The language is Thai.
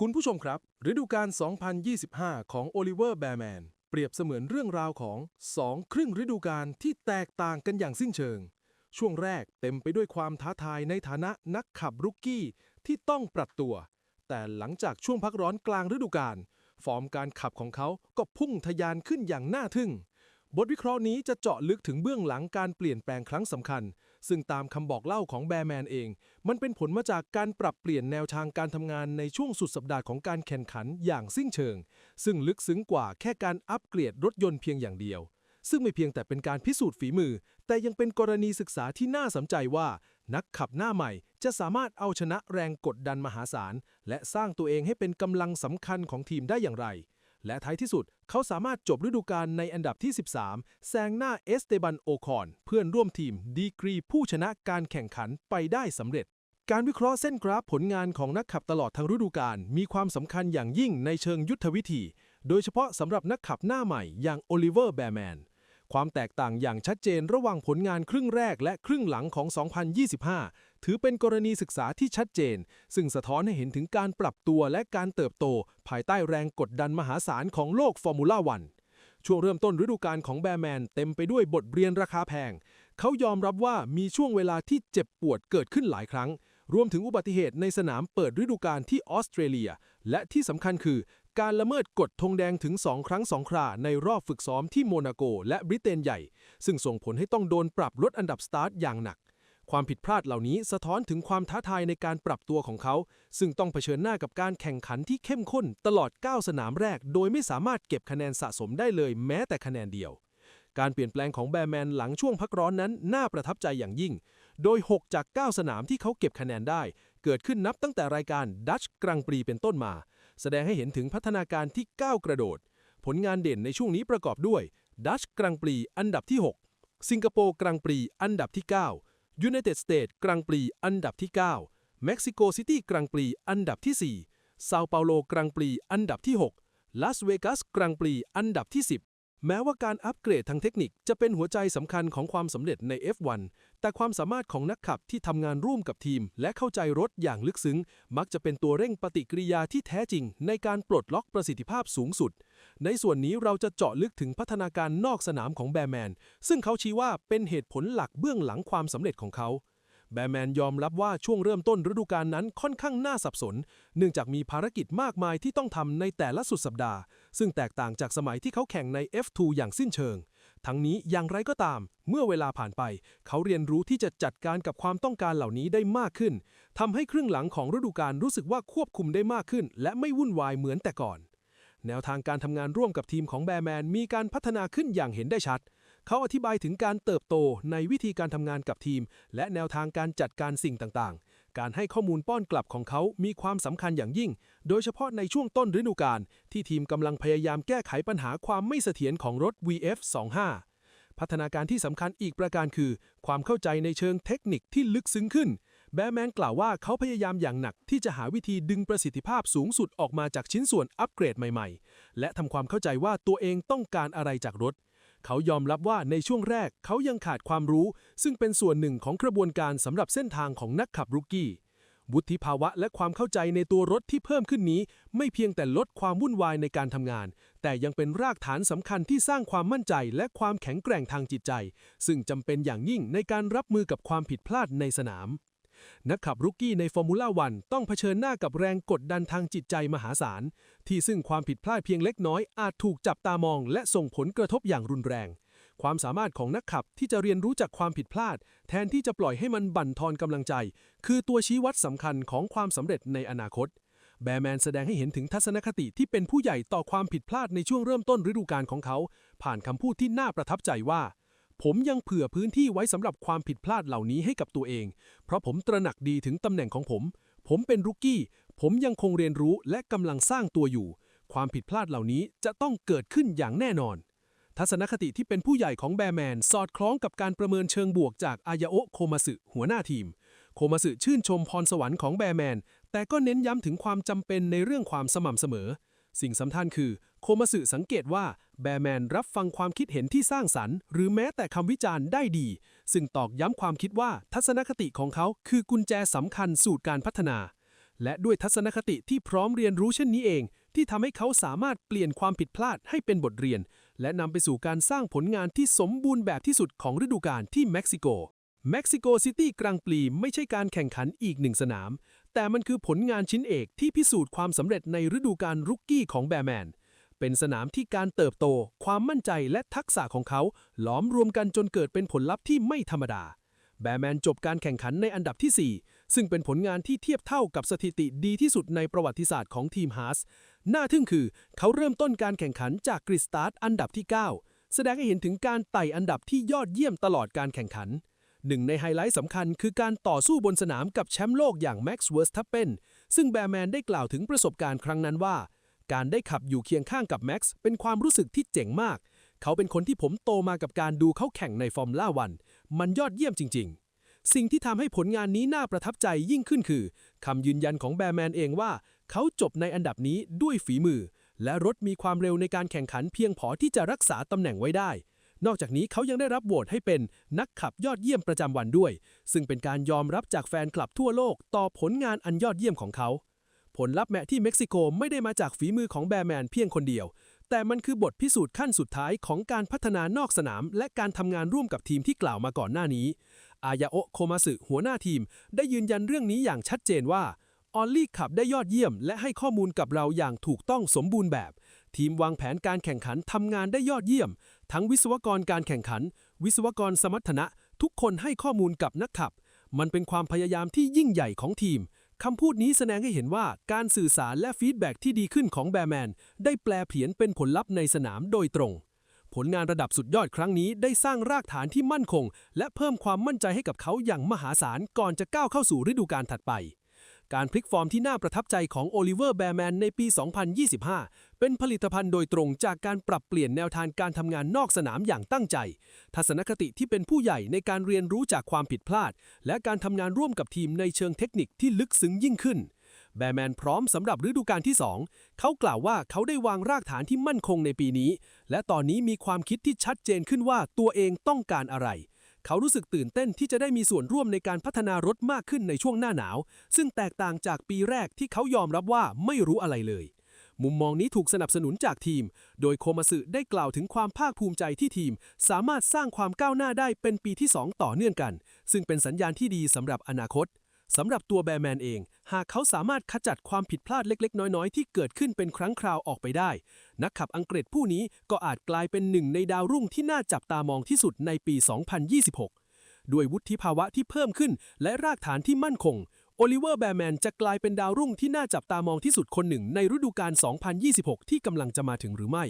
คุณผู้ชมครับ ฤดูกาล 2025 ของโอลิเวอร์แบร์แมน เปรียบเสมือนเรื่องราวของ 2 ครึ่งฤดูกาลที่แตกต่างกันอย่างสิ้นเชิง ช่วงแรกเต็มไปด้วยความท้าทายในฐานะนักขับรุกกี้ที่ต้องปรับตัว แต่หลังจากช่วงพักร้อนกลางฤดูกาลฟอร์มการขับของเขาก็พุ่งทะยานขึ้นอย่างน่าทึ่ง บทวิเคราะห์นี้จะเจาะลึกถึงเบื้องหลังการเปลี่ยนแปลงครั้งสำคัญ ซึ่งตามคำบอกเล่าของแบร์แมนเอง มันเป็นผลมาจากการปรับเปลี่ยนแนวทางการทำงานในช่วงสุดสัปดาห์ของการแข่งขันอย่างสิ้นเชิง ซึ่งลึกซึ้งกว่าแค่การอัปเกรดรถยนต์เพียงอย่างเดียว ซึ่งไม่เพียงแต่เป็นการพิสูจน์ฝีมือ แต่ยังเป็นกรณีศึกษาที่น่าสนใจว่า นักขับหน้าใหม่จะสามารถเอาชนะแรงกดดันมหาศาลและสร้างตัวเองให้เป็นกำลังสำคัญของทีมได้อย่างไร และท้ายที่สุด เขาสามารถจบฤดูกาลในอันดับที่ 13 แซงหน้าเอสเตบันโอคอน เพื่อนร่วมทีมดีกรีผู้ชนะการแข่งขันไปได้สำเร็จ การวิเคราะห์เส้นกราฟผลงานของนักขับตลอดทั้งฤดูกาลมีความสำคัญอย่างยิ่งในเชิงยุทธวิธี โดยเฉพาะสำหรับนักขับหน้าใหม่อย่างโอลิเวอร์แบร์แมนความแตกต่างอย่างชัดเจนระหว่างผลงานครึ่งแรกและครึ่งหลังของ 2025 ถือเป็นกรณีศึกษาที่ชัดเจน ซึ่งสะท้อนให้เห็นถึงการปรับตัวและการเติบโต ภายใต้แรงกดดันมหาศาลของโลกฟอร์มูล่าวันช่วงเริ่มต้นฤดูกาลของแบร์แมนเต็มไปด้วยบทเรียนราคาแพง เขายอมรับว่ามีช่วงเวลาที่เจ็บปวดเกิดขึ้นหลายครั้ง รวมถึงอุบัติเหตุในสนามเปิดฤดูกาลที่ออสเตรเลีย และที่สำคัญคือการละเมิดกฎธงแดงถึง 2 ครั้ง 2 คราในรอบฝึกซ้อมที่โมนาโกและบริเตนใหญ่ ซึ่งส่งผลให้ต้องโดนปรับลดอันดับสตาร์ทอย่างหนัก ความผิดพลาดเหล่านี้สะท้อนถึงความท้าทายในการปรับตัวของเขา ซึ่งต้องเผชิญหน้ากับการแข่งขันที่เข้มข้นตลอด 9 สนามแรก โดยไม่สามารถเก็บคะแนนสะสมได้เลยแม้แต่คะแนนเดียว การเปลี่ยนแปลงของแบร์แมนหลังช่วงพักร้อนนั้น น่าประทับใจอย่างยิ่ง โดย 6 จาก 9 สนามที่เขาเก็บคะแนนได้ เกิดขึ้นนับตั้งแต่รายการดัชกรังปรีเป็นต้นมา แสดงให้เห็นถึงพัฒนาการที่ก้าวกระโดด ผลงานเด่นในช่วงนี้ประกอบด้วยดัชกรังปรีอันดับที่ 6 สิงคโปร์กรังปรีอันดับที่ 9 ยูไนเต็ดสเตทกรังปรีอันดับที่ 9 เม็กซิโกซิตี้กรังปรีอันดับที่ 4 ซาเปาโลกรังปรีอันดับที่ 6 ลาสเวกัสกรังปรีอันดับที่ 10 แม้ว่าการอัปเกรดทางเทคนิคจะเป็นหัวใจสำคัญของความสำเร็จใน F1 แต่ความสามารถของนักขับที่ทำงานร่วมกับทีม และเข้าใจรถอย่างลึกซึ้ง มักจะเป็นตัวเร่งปฏิกิริยาที่แท้จริง ในการปลดล็อกประสิทธิภาพสูงสุด ในส่วนนี้เราจะเจาะลึกถึงพัฒนาการนอกสนามของแบร์แมน ซึ่งเขาชี้ว่าเป็นเหตุผลหลักเบื้องหลังความสำเร็จของเขา แบร์แมนยอมรับว่าช่วงเริ่มต้นฤดูกาลนั้นค่อนข้างน่าสับสน เนื่องจากมีภารกิจมากมายที่ต้องทำในแต่ละสุดสัปดาห์ ซึ่งแตกต่างจากสมัยที่เขาแข่งใน F2 อย่างสิ้นเชิง ทั้งนี้อย่างไรก็ตาม เมื่อเวลาผ่านไป เขาเรียนรู้ที่จะจัดการกับความต้องการเหล่านี้ได้มากขึ้นทำให้ครึ่งหลังของฤดูกาลรู้สึกว่าควบคุมได้มากขึ้น และไม่วุ่นวายเหมือนแต่ก่อน แนวทางการทำงานร่วมกับทีมของแบร์แมนมีการพัฒนาขึ้นอย่างเห็นได้ชัด เขาอธิบายถึงการเติบโตในวิธีการทำงานกับทีม และแนวทางการจัดการสิ่งต่างๆ การให้ข้อมูลป้อนกลับของเขามีความสำคัญอย่างยิ่ง โดยเฉพาะในช่วงต้นฤดูกาลที่ทีมกำลังพยายามแก้ไขปัญหาความไม่เสถียรของรถ VF25 พัฒนาการที่สำคัญอีกประการคือ ความเข้าใจในเชิงเทคนิคที่ลึกซึ้งขึ้น แบแมนกล่าวว่าเขาพยายามอย่างหนักที่จะหาวิธีดึงประสิทธิภาพสูงสุดออกมาจากชิ้นส่วนอัปเกรดใหม่ๆ และทำความเข้าใจว่าตัวเองต้องการอะไรจากรถ เขายอมรับว่าในช่วงแรกเขายังขาดความรู้ ซึ่งเป็นส่วนหนึ่งของกระบวนการสำหรับเส้นทางของนักขับรุกกี้วุฒิภาวะและความเข้าใจในตัวรถที่เพิ่มขึ้นนี้ ไม่เพียงแต่ลดความวุ่นวายในการทำงาน แต่ยังเป็นรากฐานสำคัญที่สร้างความมั่นใจและความแข็งแกร่งทางจิตใจ ซึ่งจำเป็นอย่างยิ่งในการรับมือกับความผิดพลาดในสนาม นักขับรุกกี้ในฟอร์มูล่าวันต้องเผชิญหน้ากับแรงกดดันทางจิตใจมหาศาล ที่ซึ่งความผิดพลาดเพียงเล็กน้อยอาจถูกจับตามองและส่งผลกระทบอย่างรุนแรง ความสามารถของนักขับที่จะเรียนรู้จากความผิดพลาด แทนที่จะปล่อยให้มันบั่นทอนกำลังใจ คือตัวชี้วัดสำคัญของความสำเร็จในอนาคตแบร์แมนแสดงให้เห็นถึงทัศนคติที่เป็นผู้ใหญ่ต่อความผิดพลาดในช่วงเริ่มต้นฤดูกาลของเขา ผ่านคำพูดที่น่าประทับใจว่า ผมยังเผื่อพื้นที่ไว้สำหรับความผิดพลาดเหล่านี้ให้กับตัวเอง เพราะผมตระหนักดีถึงตำแหน่งของผม ผมเป็นรุกกี้ ผมยังคงเรียนรู้และกำลังสร้างตัวอยู่ ความผิดพลาดเหล่านี้จะต้องเกิดขึ้นอย่างแน่นอน ทัศนคติที่เป็นผู้ใหญ่ของแบร์แมน สอดคล้องกับการประเมินเชิงบวกจากอายาโอะโคมาสึหัวหน้าทีม โคมาสึชื่นชมพรสวรรค์ของแบร์แมน แต่ก็เน้นย้ำถึงความจำเป็นในเรื่องความสม่ำเสมอ สิ่งสำคัญคือ โคมาสึสังเกตว่าแบร์แมนรับฟังความคิดเห็นที่สร้างสรรค์ หรือแม้แต่คำวิจารณ์ได้ดี ซึ่งตอกย้ำความคิดว่าทัศนคติของเขาคือกุญแจสำคัญสู่การพัฒนา และด้วยทัศนคติที่พร้อมเรียนรู้เช่นนี้เอง ที่ทำให้เขาสามารถเปลี่ยนความผิดพลาดให้เป็นบทเรียน และนำไปสู่การสร้างผลงานที่สมบูรณ์แบบที่สุดของฤดูกาลที่เม็กซิโกเม็กซิโกซิตี้กลางปลีไม่ใช่การแข่งขันอีกหนึ่งสนาม แต่มันคือผลงานชิ้นเอกที่พิสูจน์ความสำเร็จในฤดูกาลรุกกี้ของแบร์แมน เป็นสนามที่การเติบโต ความมั่นใจและทักษะของเขาหลอมรวมกันจนเกิดเป็นผลลัพธ์ที่ไม่ธรรมดา แบร์แมนจบการแข่งขันในอันดับที่ 4 ซึ่งเป็นผลงานที่เทียบเท่ากับสถิติดีที่สุดในประวัติศาสตร์ของทีมฮาร์สน่าทึ่งคือ เขาเริ่มต้นการแข่งขันจากกริดสตาร์ทอันดับที่ 9 แสดงให้เห็นถึงการไต่อันดับที่ยอดเยี่ยมตลอดการแข่งขันหนึ่งในไฮไลท์สำคัญคือการต่อสู้บนสนามกับแชมป์โลกอย่างแม็กซ์เวิร์สทัพเปนซึ่งแบร์แมนได้กล่าวถึงประสบการณ์ครั้งนั้นว่า การได้ขับอยู่เคียงข้างกับแม็กซ์เป็นความรู้สึกที่เจ๋งมาก เขาเป็นคนที่ผมโตมากับการดูเขาแข่งในฟอร์มล่าวัน มันยอดเยี่ยมจริง ๆ สิ่งที่ทำให้ผลงานนี้น่าประทับใจยิ่งขึ้นคือคำยืนยันของแบร์แมนเองว่า เขาจบในอันดับนี้ด้วยฝีมือ และรถมีความเร็วในการแข่งขันเพียงพอที่จะรักษาตำแหน่งไว้ได้นอกจากนี้เขายังได้รับโหวตให้เป็นนักขับยอดเยี่ยมประจำวันด้วย ซึ่งเป็นการยอมรับจากแฟนคลับทั่วโลกต่อผลงานอันยอดเยี่ยมของเขา ผลลัพธ์แม้ที่เม็กซิโกไม่ได้มาจากฝีมือของแบร์แมนเพียงคนเดียว แต่มันคือบทพิสูจน์ขั้นสุดท้ายของการพัฒนานอกสนาม และการทำงานร่วมกับทีมที่กล่าวมาก่อนหน้านี้ อายาโอโคมาสึหัวหน้าทีม ได้ยืนยันเรื่องนี้อย่างชัดเจนว่าออลลี่ขับได้ยอดเยี่ยม และให้ข้อมูลกับเราอย่างถูกต้องสมบูรณ์แบบ ทีมวางแผนการแข่งขันทำงานได้ยอดเยี่ยม ทั้งวิศวกรการแข่งขัน วิศวกรสมรรถนะ ทุกคนให้ข้อมูลกับนักขับ มันเป็นความพยายามที่ยิ่งใหญ่ของทีม คำพูดนี้แสดงให้เห็นว่าการสื่อสารและฟีดแบ็ที่ดีขึ้นของแบร์แมนได้แปลเผียนเป็นผลลัพธ์ในสนามโดยตรง ผลงานระดับสุดยอดครั้งนี้ได้สร้างรากฐานที่มั่นคง และเพิ่มความมั่นใจให้กับเขาอย่างมหาศาลก่อนจะก้าวเข้าสู่ฤดูกาลถัดไป การพลิกฟอร์มที่น่าประทับใจของโอลิเวอร์แบร์แมนในปี 2025 เป็นผลิตภัณฑ์โดยตรงจากการปรับเปลี่ยนแนวทางการทำงานนอกสนามอย่างตั้งใจ ทัศนคติที่เป็นผู้ใหญ่ในการเรียนรู้จากความผิดพลาด และการทำงานร่วมกับทีมในเชิงเทคนิคที่ลึกซึ้งยิ่งขึ้น แบร์แมนพร้อมสำหรับฤดูกาลที่ 2 เขากล่าวว่าเขาได้วางรากฐานที่มั่นคงในปีนี้ และตอนนี้มีความคิดที่ชัดเจนขึ้นว่าตัวเองต้องการอะไร เขารู้สึกตื่นเต้นที่จะได้มีส่วนร่วมในการพัฒนารถมากขึ้นในช่วงหน้าหนาว ซึ่งแตกต่างจากปีแรกที่เขายอมรับว่าไม่รู้อะไรเลย มุมมองนี้ถูกสนับสนุนจากทีม โดยโคมาสึได้กล่าวถึงความภาคภูมิใจที่ทีม สามารถสร้างความก้าวหน้าได้เป็นปีที่ 2 ต่อเนื่องกัน ซึ่งเป็นสัญญาณที่ดีสำหรับอนาคต สำหรับตัวแบร์แมนเอง หากเขาสามารถขจัดความผิดพลาดเล็ก ๆ น้อย ๆ ที่เกิดขึ้นเป็นครั้งคราวออกไปได้ นักขับอังกฤษผู้นี้ก็อาจกลายเป็นหนึ่งในดาวรุ่งที่น่าจับตามองที่สุดในปี 2026 ด้วยวุฒิภาวะที่เพิ่มขึ้น และรากฐานที่มั่นคง โอลิเวอร์แบร์แมนจะกลายเป็นดาวรุ่งที่น่าจับตามองที่สุดคนหนึ่งในฤดูกาล2026 ที่กำลังจะมาถึงหรือไม่